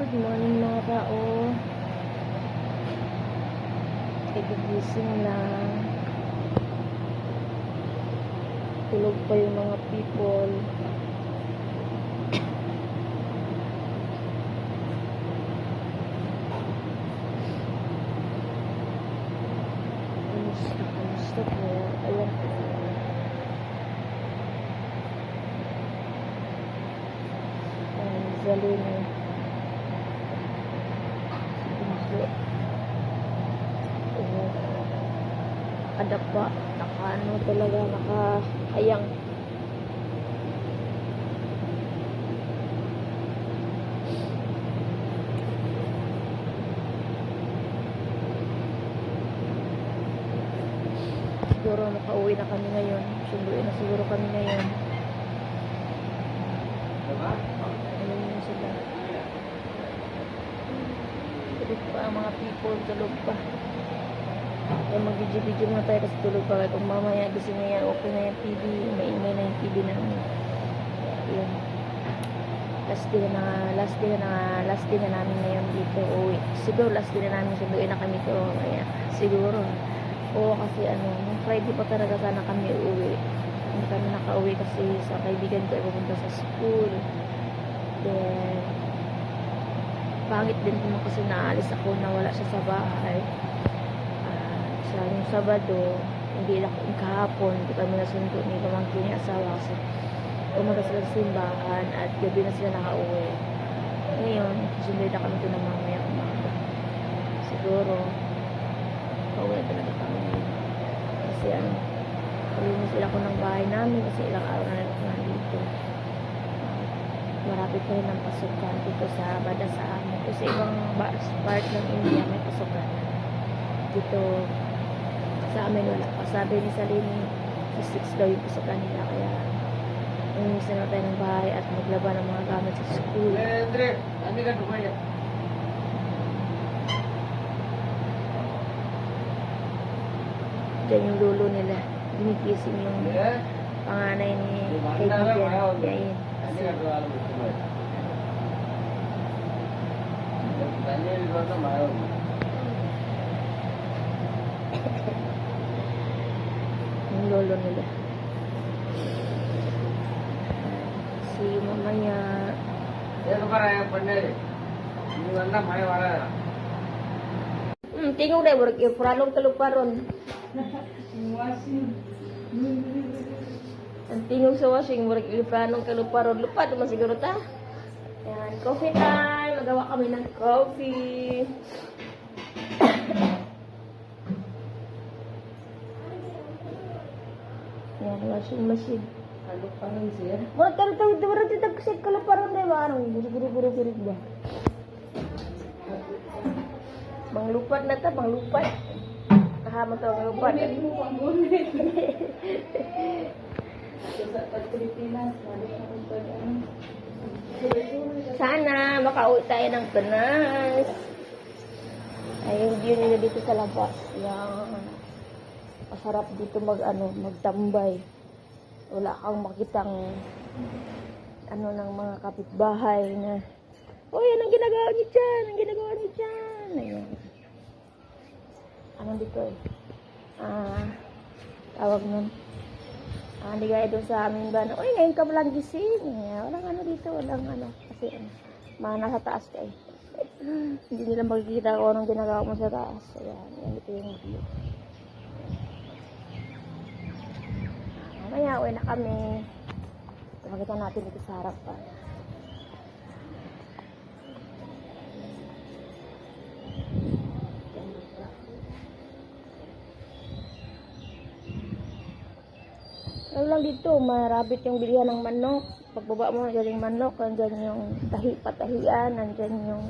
Good morning mga tao. Igigising lang. Tulog pa yung mga people. Kamusta, kamusta po? Po. Ayan, Zalina. Hindi. Oo. Nakadapa. Naka ano talaga, nakahayang. Siguro makauwi na kami ngayon. Sunduin na siguro kami ngayon. Ayun yun sila. Tulog pa ang mga people, tulog pa. Kaya mag-video-video muna tayo kasi tulog pa. Kaya kung mamaya gising na yan, okay na yung TV. Maingay na yung TV namin. Yun. Last day na, last day na, last day na namin ngayon dito. Uwi. Siguro last day na namin sunduin na kami to. Kaya, siguro. Oo, kasi ano, nung Friday pa talaga sana kami uuwi. Hindi kami nakauwi kasi sa kaibigan ko ay pupunta sa school. Then, pangit din naman kasi naalis ako na wala siya sa bahay. Sa yung Sabado, hindi lang kahapon, hindi kami nasundo ni pamangkin niya asawa kasi umaga sila sa simbahan at gabi na sila nakauwi. Ngayon, susunod na kami ito na mamaya umaga. Siguro, pauwi na talaga kami. Kasi ano, kalinis sila ko ng bahay namin kasi ilang araw na ako nandito. Marapit pa rin ang pasukan dito sa Bada sa amin. Kasi ibang ba- part ng India may pasukan. Dito sa amin wala pa. Sabi ni Salini, sa 6 daw yung pasukan nila. Kaya umisa na tayo ng bahay at maglaba ng mga gamit sa school. Andre, andi ka tumaya. Diyan yung lulo nila. Ginigising yung Ya. panganay ni kaibigan. Yayin. Andi ka tumaya tumaya. Tanya di Ini mana mai wala. Hmm, tingog na, burag yung pralong kaluparon. Ang tingog sa washing, burag yung pralong kaluparon. Lupad naman siguro ta. Yan, coffee time. Magawa kami ng coffee. Washing machine. Kaluparan sih ya. Murag tayo tayo, di ba rin titag kasi kaluparon na ba? Anong guru-guru-guru ba? Manglupad na ta, manglupad. Kahama to ang lupad. Sana makauwi tayo ng Pinas. Ayun view nila dito sa labas. Yan. Masarap dito mag ano, magtambay. Wala kang makitang ano ng mga kapitbahay na Uy, anong ginagawa niyo dyan? Anong ginagawa niyo dyan? Ayun. Ano dito eh? Ah, tawag nun. Ah, hindi gaya sa amin ba uy, ngayon ka lang gising. Walang ano dito, walang ano. Kasi, ano, mga nasa taas ka eh. hindi nila makikita kung anong ginagawa mo sa taas. Ayan, yan ito yung view. Ah, Mamaya, uwi na kami. Pakita natin dito sa harapan. Ano lang dito, marabit yung bilihan ng manok. Pagbaba mo, nandiyan yung manok, nandiyan yung tahi, patahian, nandiyan yung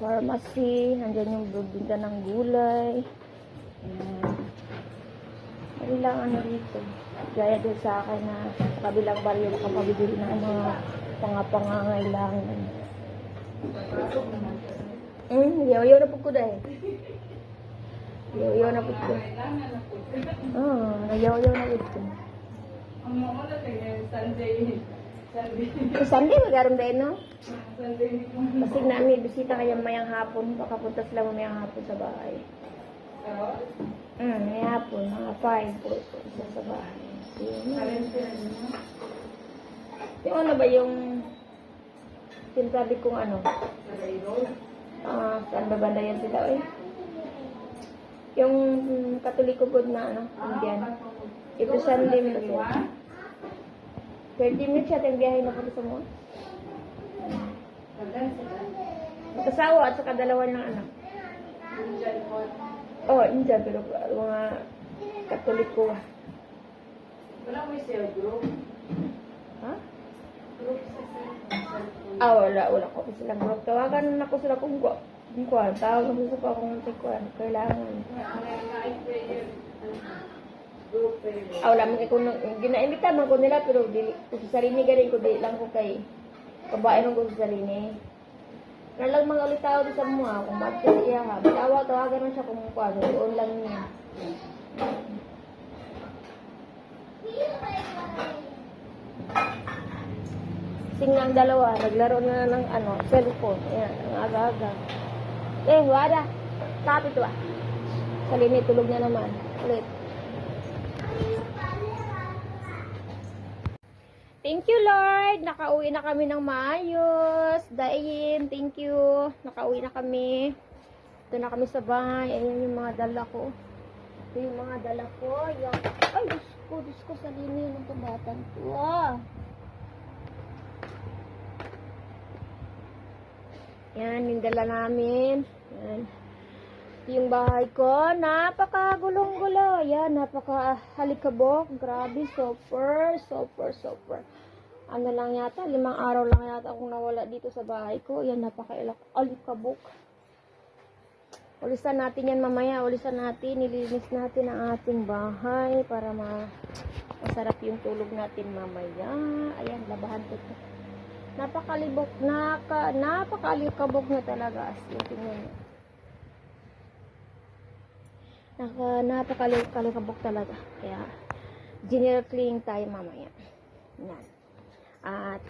pharmacy, nandiyan yung bibinta ng gulay. Ayan. Ano ano dito. Gaya din sa akin na kabilang baryo nakapabibili ng mga pangapangangailangan. Hmm, yaw-yaw na po ko dahil. Yaw-yaw na po ko. Oo, oh, nayaw-yaw na po ko. Ang mga na Sunday. Kung Sunday, magaram din, no? Kasi namin, bisita kaya mayang hapon. Baka punta sila mamayang hapon sa bahay. Hmm, may hapon. Mga 5 po. Isa sa bahay. Yun. Yung ano ba yung sinasabi kong ano? Ah, saan ba banda yan sila? Eh? Yung katoliko good na ano? Indian. Ito Sunday mo kasi. 30 minutes siya tayong biyahe na po sa mo. Magkasawa at saka dalawa ng anak. Oh, Indian. Pero mga katoliko. Wala mo yung group. Ha? Group sa cellphone. Ah, wala. Wala ko pa silang group. Tawagan na ko sila kung ko. Kung kuhan. Tawagan ko sila kung kuhan. Kailangan. Group prayer. Ah, wala man kay kung ginaimita man ko nila pero dili ko sa sarili galing ko di lang ko kay kabae nung ko sa sarili. Na lang mga ulit tao sa mga kung bakit siya iya ha. Tawa tawagan man siya kung kuha doon lang niya. Sing ng dalawa, naglaro na ng ano, cellphone. Ayan, ang aga-aga. Eh, wala. Kapit wa. Sa limit, tulog na naman. Ulit. Thank you, Lord. Nakauwi na kami ng maayos. Dain, thank you. Nakauwi na kami. Ito na kami sa bahay. Ayan yung mga dala ko. Ito yung mga dala ko. Yan. Ay, Diyos ko, Diyos ko, sa lini ng pambatan ko. Ah. Yan, yung dala namin. Yan. Yung bahay ko. Napaka-gulong-gulo. Yan, napaka-halikabok. Grabe, super, super, super. Ano lang yata, limang araw lang yata akong nawala dito sa bahay ko. Yan, napaka-alikabok. Ulisan natin yan mamaya. Ulisan natin, nilinis natin ang ating bahay para ma masarap yung tulog natin mamaya. Ayan, labahan ko ito. Napakalibok, naka, napakalikabok na talaga. As in, tingnan nyo. Naka, napakalikabok talaga. Kaya, general cleaning tayo mamaya. Yan. At,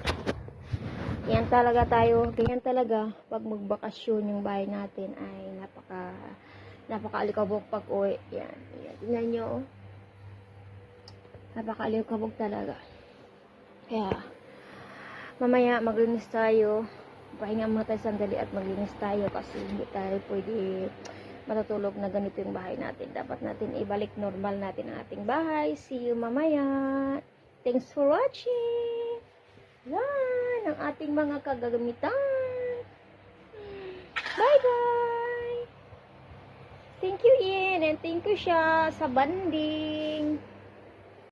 yan talaga tayo, ganyan talaga, pag magbakasyon yung bahay natin ay napaka, napakaalikabok pag uwi. Yan, yan. Tingnan nyo, oh. Napakaalikabok talaga. Kaya, mamaya maglinis tayo. Pahinga muna tayo sandali at maglinis tayo kasi hindi tayo pwede matutulog na ganito yung bahay natin. Dapat natin ibalik normal natin ang ating bahay. See you mamaya. Thanks for watching. Yan ang ating mga kagagamitan. Bye-bye. Thank you, Ian. And thank you siya sa banding.